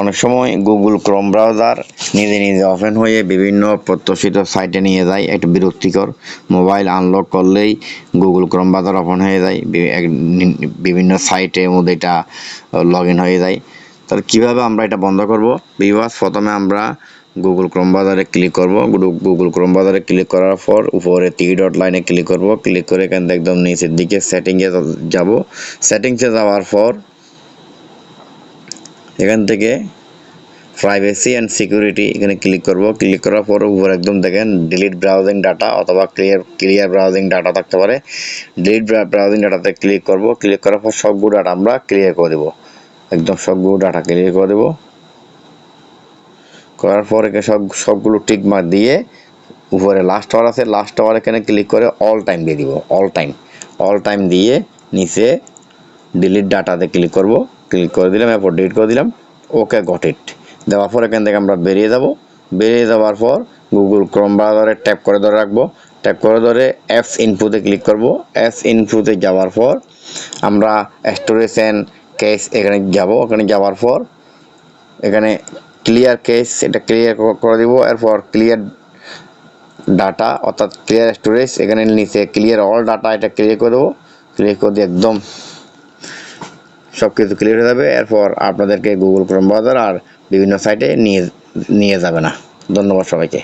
অনেক সময় Google Chrome browser নিজে নিজে ওপেন হয়ে বিভিন্ন প্রত্যাশিত সাইটে নিয়ে যায়। একটু বিরক্তিকর মোবাইল আনলক করলেই গুগল ক্রোম ব্রাউজার ওপেন হয়ে যায়। বিভিন্ন সাইটের মধ্যে এটা লগ ইন হয়ে যায়। তাহলে কীভাবে আমরা এটা বন্ধ করব? বিভাস, প্রথমে আমরা গুগল ক্রোম ব্রাউজারে ক্লিক করব। গুগল ক্রোম ব্রাউজারে ক্লিক করার পর উপরে থ্রি ডট লাইনে ক্লিক করব। ক্লিক করে এখান একদম নিচের দিকে সেটিংয়ে যাব। সেটিংসে যাওয়ার পর এখান থেকে প্রাইভেসি অ্যান্ড সিকিউরিটি এখানে ক্লিক করব। ক্লিক করার পর উপর একদম দেখেন ডিলিট ব্রাউজিং ডাটা অথবা ক্লিয়ার ক্লিয়ার ব্রাউজিং ডাটা থাকতে পারে। ডিলিট ব্রাউজিং ডাটাতে ক্লিক করব। ক্লিক করার পর সবগুলো ডাটা আমরা ক্লিয়ার করে দেবো। একদম সবগুলো ডাটা ক্লিয়ার করে দেবো। করার পর এখানে সব, সবগুলো টিক মার্ক দিয়ে উপরে লাস্ট আওয়ার আছে। লাস্ট আওয়ার এখানে ক্লিক করে অল টাইম দিয়ে দিব। অল টাইম অল টাইম দিয়ে নিচে ডিলিট ডাটাতে ক্লিক করব। ক্লিক করে দিলাম, এরপর ডিলিট করে দিলাম ওকে গট ইট দেওয়ার পর এখান থেকে আমরা বেরিয়ে যাব। বেরিয়ে যাওয়ার পর গুগল ক্রোম ব্রাউজারে ট্যাপ করে ধরে রাখব। ট্যাপ করে ধরে অ্যাপস ইনপুতে ক্লিক করব। অ্যাপস ইনপুতে যাওয়ার পর আমরা স্টোরেজ অ্যান্ড কেস এখানে যাব। ওখানে যাওয়ার পর এখানে ক্লিয়ার কেস এটা ক্লিয়ার করে দিব। এরপর ক্লিয়ার ডাটা অর্থাৎ ক্লিয়ার স্টোরেজ এখানে নিচে ক্লিয়ার অল ডাটা এটা ক্লিয়ার করে দেবো। ক্লিয়ার করে দিয়ে একদম সব কিছু ক্লিয়ার হয়ে যাবে। এরপর আপনাদেরকে গুগল ক্রোম বাজার আর বিভিন্ন সাইটে নিয়ে নিয়ে যাবে না। ধন্যবাদ সবাইকে।